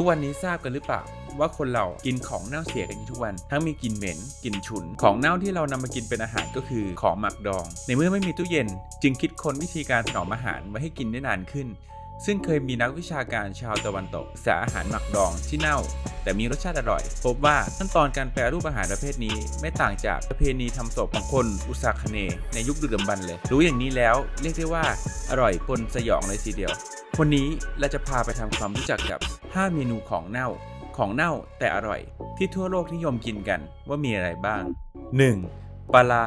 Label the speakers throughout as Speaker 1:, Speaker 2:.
Speaker 1: ทุกวันนี้ทราบกันหรือเปล่าว่าคนเรากินของเน่าเสียกันทุกวัน ทั้งมีกลิ่นเหม็นกลิ่นฉุน ของเน่าที่เรานำมากินเป็นอาหารก็คือของหมักดอง ในเมื่อไม่มีตู้เย็น จึงคิดค้นวิธีการถนอมอาหารไว้ให้กินได้นานขึ้น ซึ่งเคยมีนักวิชาการชาวตะวันตกศึกษาอาหารหมักดองที่เน่า แต่มีรสชาติอร่อย พบว่าขั้นตอนการแปรรูปอาหารประเภทนี้ ไม่ต่างจากประเพณีทำศพของคนอุษาคเนในยุคดึกดำบรรพ์เลย รู้อย่างนี้แล้วเรียกได้ว่าอร่อยปนสยองเลยทีเดียว วันนี้เราจะพาไปทำความรู้จักกับ 5 เมนูของเน่า ของเน่าแต่อร่อย ที่ทั่วโลกนิยมกินกันว่ามีอะไรบ้าง 1. ปลาร้า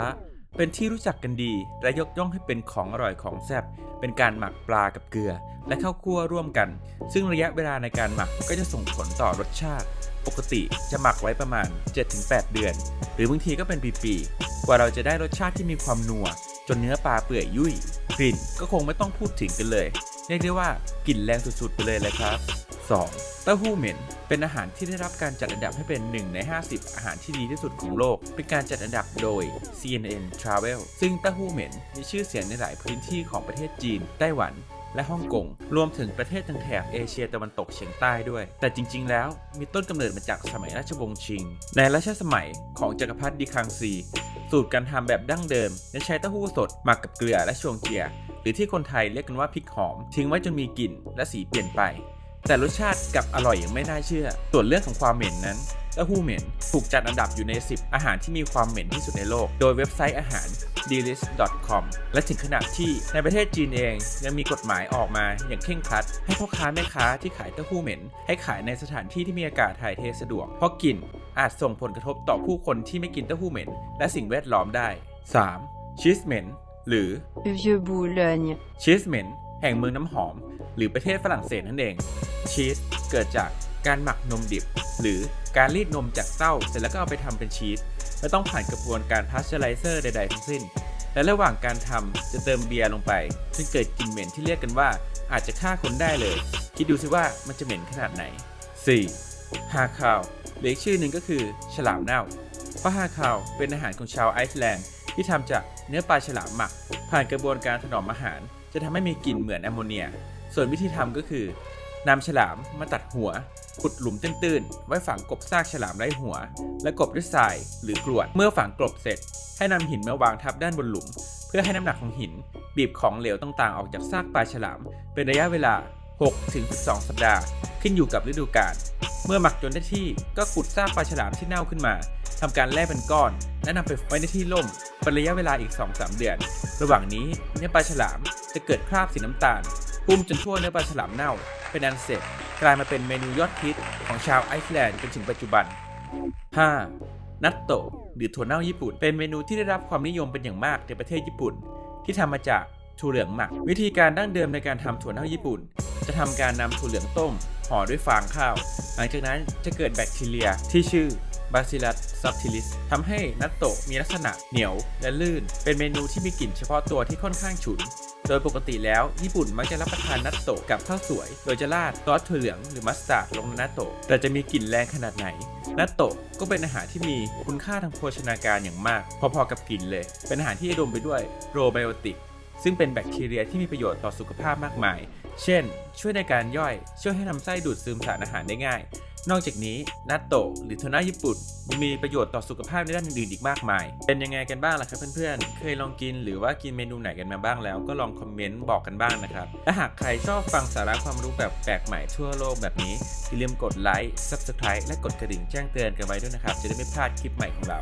Speaker 1: เป็นที่รู้จักกันดี และยกย่องให้เป็นของอร่อยของแซ่บเป็นการหมักปลากับเกลือ และข้าวคั่วร่วมกัน ซึ่งระยะเวลาในการหมักก็จะส่งผลต่อรสชาติ ปกติจะหมักไว้ประมาณ 7-8 เดือน หรือบางทีก็เป็นปีๆกว่าเราจะได้รสชาติที่มีความนัว จนเนื้อปลาเปื่อยยุ่ยกลิ่นก็คงไม่ต้องพูดถึงกันเลย เรียกได้ว่ากลิ่นแรงสุดๆไปเลยเลยครับ 2. เต้าหู้เหม็น เป็นอาหารที่ได้รับการจัดอันดับให้เป็น 1 ใน 50 อาหารที่ดีที่สุดของโลก เป็นการจัดอันดับโดย CNN Travel ซึ่งเต้าหู้เหม็นมีชื่อเสียงในหลายพื้นที่ของประเทศจีน ไต้หวันและฮ่องกง รวมถึงประเทศทางแถบเอเชียตะวันตกเฉียงใต้ด้วย แต่จริง ๆ แล้วมีต้นกำเนิดมาจากสมัยราชวงศ์ชิง ในรัชสมัยของจักรพรรดิคังซี สูตรการทำแบบดั้งเดิม จะใช้เต้าหู้สดหมักกับเกลือและชวงเจีย หรือที่คนไทยเรียกกันว่าพริกหอม ทิ้งไว้จนมีกลิ่นและสีเปลี่ยนไป แต่รสชาติกลับอร่อยอย่างไม่น่าเชื่อ ส่วนเรื่องของความเหม็นนั้นเต้าหู้เหม็นถูกจัดอันดับอยู่ใน 10 อาหารที่มีความเหม็นที่สุดในโลก โดยเว็บไซต์อาหาร delist.com และถึงขนาดที่ในประเทศจีนเองยังมีกฎหมายออกมาอย่างเคร่งครัด ให้พ่อค้าแม่ค้าที่ขายเต้าหู้เหม็น ให้ขายในสถานที่ที่มีอากาศถ่ายเทสะดวก เพราะกลิ่นอาจส่งผลกระทบต่อผู้คนที่ไม่กินเต้าหู้เหม็น และสิ่งแวดล้อมได้ 3. ชีสเหม็น หรือ
Speaker 2: Vieux Boulogne.
Speaker 1: ชีสเหม็นแห่งเมืองน้ำหอม หรือประเทศฝรั่งเศสนั่นเอง ชีสเกิดจากการหมักนมดิบ หรือการรีดนมจากเต้า เสร็จแล้วก็เอาไปทำเป็นชีสไม่ต้องผ่านกระบวนการพาสเจอไรเซอร์ใดๆทั้งสิ้น และระหว่างการทำจะเติมเบียร์ลงไปซึ่งเกิดกลิ่นเหม็นที่เรียกกันว่า อาจจะฆ่าคนได้เลย คิดดูสิว่ามันจะเหม็นขนาดไหน 4. ฮาคาวหรืออีกชื่อหนึ่งก็คือ ฉลามเน่าเพราะฮาคาวเป็นอาหารของชาวไอซ์แลนด์ ที่ทำจากเนื้อปลาฉลามหมัก ผ่านกระบวนการถนอมอาหาร จะทำให้มีกลิ่นเหมือนแอมโมเนีย ส่วนวิธีทำก็คือนำฉลามมาตัดหัว ขุดหลุมตื้นๆ ไว้ฝังกบซากฉลามไร้หัว และกบด้วยทรายหรือกรวด เมื่อฝังกลบเสร็จ ให้นำหินมาวางทับด้านบนหลุม เพื่อให้น้ำหนักของหิน บีบของเหลวต่างๆ ออกจากซากปลาฉลาม เป็นระยะเวลา 6-12 สัปดาห์ ขึ้นอยู่กับฤดูกาลเมื่อหมักจนได้ที่ก็ขุดซากปลาฉลามที่เน่าขึ้นมาทำการแล่เป็นก้อน และนำไปไว้ในที่ร่มเป็นระยะเวลาอีก 2-3 เดือน ระหว่างนี้เนื้อปลาฉลามจะเกิดคราบสีน้ำตาลปุ้มจนทั่วเนื้อปลาฉลามเน่า เป็นอันเสร็จกลายมาเป็นเมนูยอดฮิตของชาวไอซ์แลนด์จนถึงปัจจุบัน 5. นัตโตะหรือถั่วเน่าญี่ปุ่น เป็นเมนูที่ได้รับความนิยมเป็นอย่างมากในประเทศญี่ปุ่น ที่ทำมาจากถั่วเหลืองหมัก วิธีการดั้งเดิมในการทำถั่วเน่าญี่ปุ่น จะทำการนำถั่วเหลืองต้มห่อด้วยฟางข้าว หลังจากนั้นจะเกิดแบคทีเรียที่ชื่อ Bacillus subtilis ทำให้นัตโตะมีลักษณะเหนียวและลื่น เป็นเมนูที่มีกลิ่นเฉพาะตัวที่ค่อนข้างฉุน โดยปกติแล้วญี่ปุ่นมักจะรับประทานนัตโตะกับข้าวสวย โดยจะราดซอสถั่วเหลืองหรือมัสตาร์ดลงในนัตโตะแต่จะมีกลิ่นแรงขนาดไหน นัตโตะก็เป็นอาหารที่มีคุณค่าทางโภชนาการอย่างมาก พอๆกับกลิ่นเลย เป็นอาหารที่อุดมไปด้วยโปรไบโอติก ซึ่งเป็นแบคทีเรียที่มีประโยชน์ต่อสุขภาพมากมาย เช่น ช่วยในการย่อย ช่วยให้ลำไส้ดูดซึมสารอาหารได้ง่าย นอกจากนี้นัตโตะหรือโทน่าญี่ปุ่นยังมีประโยชน์ต่อสุขภาพในด้านอื่นๆอีกมากมาย เป็นยังไงกันบ้างล่ะครับเพื่อนๆ เคยลองกินหรือว่ากินเมนูไหนกันมาบ้างแล้วก็ลองคอมเมนต์บอกกันบ้างนะครับ และหากใครชอบฟังสาระความรู้แบบแปลกใหม่ทั่วโลกแบบนี้อย่าลืมกดไลค์ Subscribe และกดกระดิ่งแจ้งเตือนกันไว้ด้วยนะครับ จะได้ไม่พลาดคลิปใหม่ของเรา